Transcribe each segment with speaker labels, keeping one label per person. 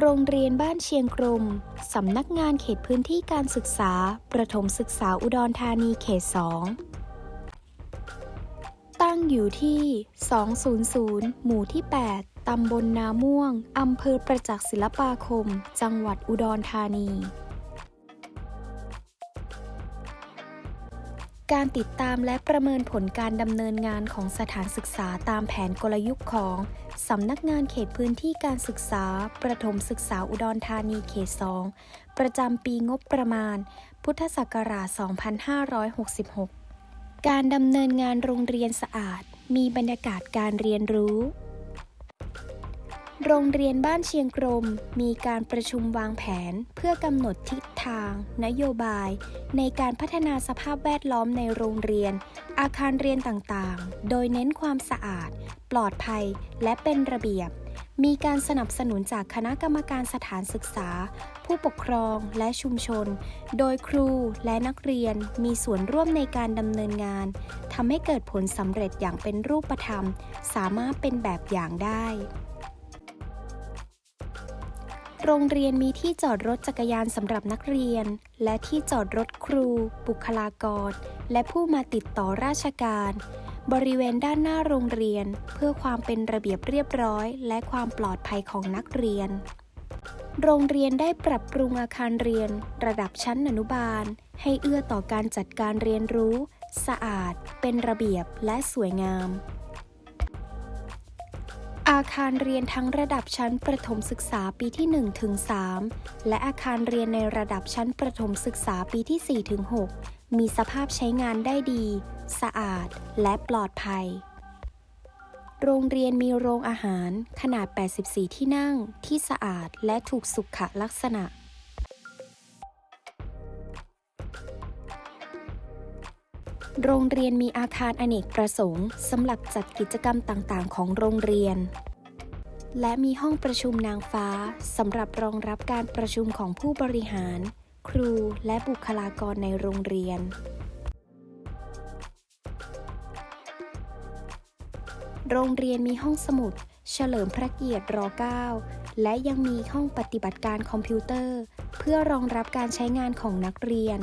Speaker 1: โรงเรียนบ้านเชียงกรม สำนักงานเขตพื้นที่การศึกษา ประถมศึกษาอุดรธานีเขต 2 ตั้งอยู่ที่ 200 หมู่ที่ 8 ตำบลนาม่วง อำเภอประจักษ์ศิลปาคม จังหวัดอุดรธานี การติดตามและประเมินผลการดำเนินงานของสถานศึกษาตามแผนกลยุทธ์ของ สำนักงานเขตพื้นที่การศึกษา ประถมศึกษาอุดรธานีเขต 2 ประจำปีงบประมาณ พุทธศักราช 2566 การดำเนินงานโรงเรียนสะอาด มีบรรยากาศการเรียนรู้ โรงเรียนบ้านเชียงกรม มีการประชุมวางแผน เพื่อกำหนดทิศทาง นโยบาย ในการพัฒนาสภาพแวดล้อมในโรงเรียน อาคารเรียนต่างๆ โดยเน้นความสะอาด ปลอดภัย และเป็นระเบียบ มีการสนับสนุนจากคณะกรรมการสถานศึกษา ผู้ปกครองและชุมชน โดยครูและนักเรียนมีส่วนร่วมในการดำเนินงานทำให้เกิดผลสำเร็จอย่างเป็นรูปธรรม สามารถเป็นแบบอย่างได้ โรงเรียนมีที่จอดรถจักรยานสำหรับนักเรียน และที่จอดรถครู บุคลากร และผู้มาติดต่อราชการ บริเวณด้านหน้าโรงเรียน เพื่อความเป็นระเบียบเรียบร้อย และความปลอดภัยของนักเรียน โรงเรียนได้ปรับปรุงอาคารเรียน ระดับชั้นอนุบาล ให้เอื้อต่อการจัดการเรียนรู้ สะอาด เป็นระเบียบและสวยงาม อาคารเรียนทั้งระดับชั้นประถมศึกษาปีที่1ถึง3และอาคารเรียนในระดับชั้นประถมศึกษาปีที่4ถึง6มีสภาพใช้งานได้ดี สะอาด และปลอดภัย โรงเรียนมีโรงอาหารขนาด 84 ที่นั่ง ที่สะอาดและถูกสุขลักษณะโรงเรียนมีอาคารอเนกประสงค์สำหรับจัดกิจกรรมต่าง ๆ ของโรงเรียน และมีห้องประชุมนางฟ้าสำหรับรองรับการประชุมของผู้บริหาร ครูและบุคลากรในโรงเรียน โรงเรียนมีห้องสมุด เฉลิมพระเกียรติร9และยังมีห้องปฏิบัติการคอมพิวเตอร์ เพื่อรองรับการใช้งานของนักเรียน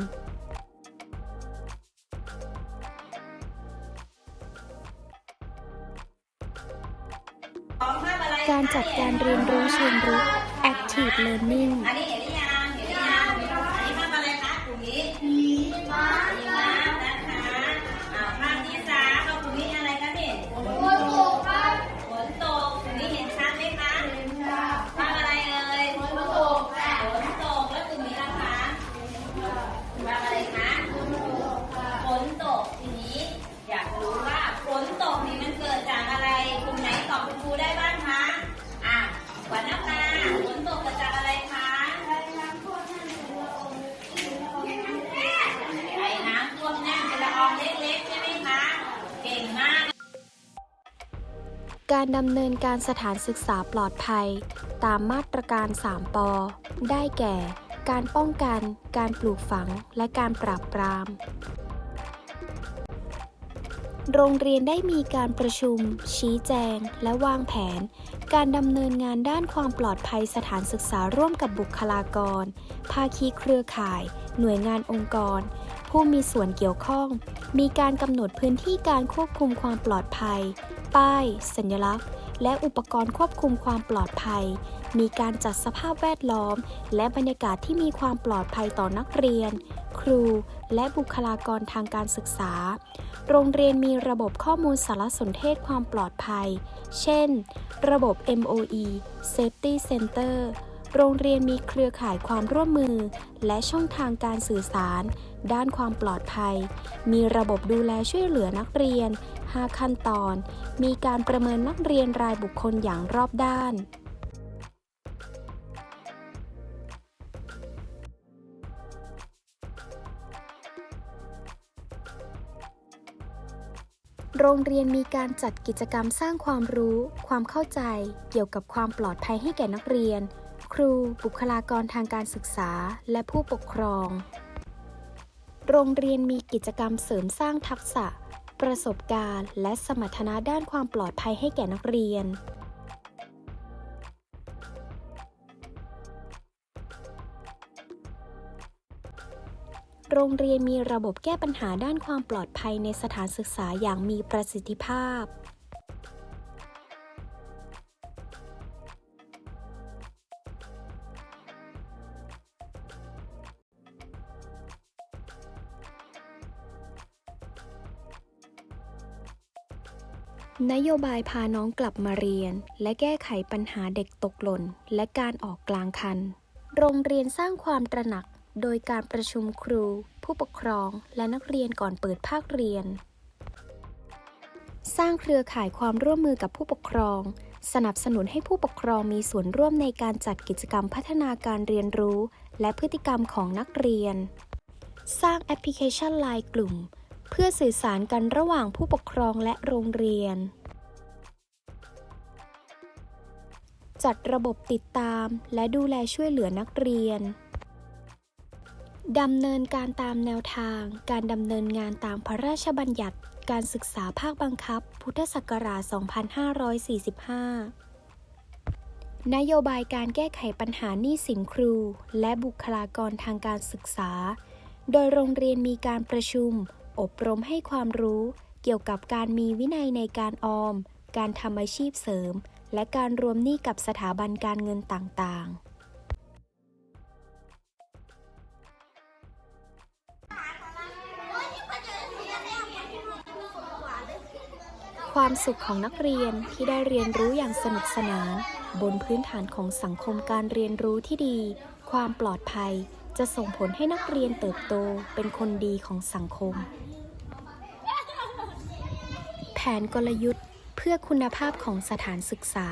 Speaker 1: การจัดการเรียนรู้เชิงรุก Active Learning การดำเนินการสถานศึกษาปลอดภัย ตามมาตรการ 3ปอได้แก่ การป้องกัน การปลูกฝัง และการปราบปราม โรงเรียนได้มีการประชุม ชี้แจง และวางแผน การดำเนินงานด้านความปลอดภัยสถานศึกษาร่วมกับบุคลากร ภาคีเครือข่าย หน่วยงานองค์กร ผู้มีส่วนเกี่ยวข้อง มีการกำหนดพื้นที่การควบคุมความปลอดภัย ป้าย สัญลักษณ์ และอุปกรณ์ควบคุมความปลอดภัย มีการจัดสภาพแวดล้อม และบรรยากาศที่มีความปลอดภัยต่อนักเรียน ครู และบุคลากรทางการศึกษา โรงเรียนมีระบบข้อมูลสารสนเทศความปลอดภัย เช่น ระบบ MOE Safety Center โรงเรียนมีเครือข่ายความร่วมมือ และช่องทางการสื่อสาร ด้านความปลอดภัย มีระบบดูแลช่วยเหลือนักเรียน 5 ขั้นตอน มีการประเมินนักเรียนรายบุคคลอย่างรอบด้านโรงเรียนมีการจัดกิจกรรมสร้างความรู้ ความเข้าใจ เกี่ยวกับความปลอดภัยให้แก่นักเรียน ครู บุคลากรทางการศึกษา และผู้ปกครอง โรงเรียนมีกิจกรรมเสริมสร้างทักษะ ประสบการณ์ และสมรรถนะด้านความปลอดภัยให้แก่นักเรียนโรงเรียนมีระบบแก้ปัญหาด้านความปลอดภัยในสถานศึกษาอย่างมีประสิทธิภาพ นโยบายพาน้องกลับมาเรียน และแก้ไขปัญหาเด็กตกหล่น และการออกกลางคัน โรงเรียนสร้างความตระหนัก โดยการประชุมครู ผู้ปกครอง และนักเรียนก่อนเปิดภาคเรียน สร้างเครือข่ายความร่วมมือกับผู้ปกครอง สนับสนุนให้ผู้ปกครองมีส่วนร่วมในการจัดกิจกรรมพัฒนาการเรียนรู้ และพฤติกรรมของนักเรียน สร้างแอปพลิเคชันไลน์กลุ่ม เพื่อสื่อสารกันระหว่างผู้ปกครองและโรงเรียน จัดระบบติดตามและดูแลช่วยเหลือนักเรียนดำเนินการตามแนวทาง การดำเนินงานตามพระราชบัญญัติ การศึกษาภาคบังคับ พุทธศักราช 2545 นโยบายการแก้ไขปัญหาหนี้สินครู และบุคลากรทางการศึกษา โดยโรงเรียนมีการประชุม อบรมให้ความรู้เกี่ยวกับการมีวินัยในการออม การทำอาชีพเสริม และการรวมหนี้กับสถาบันการเงินต่างๆความสุขของนักเรียนที่ได้เรียนรู้อย่างสนุกสนาน บนพื้นฐานของสังคมการเรียนรู้ที่ดี ความปลอดภัย จะส่งผลให้นักเรียนเติบโตเป็นคนดีของสังคม แผนกลยุทธ์เพื่อคุณภาพของสถานศึกษา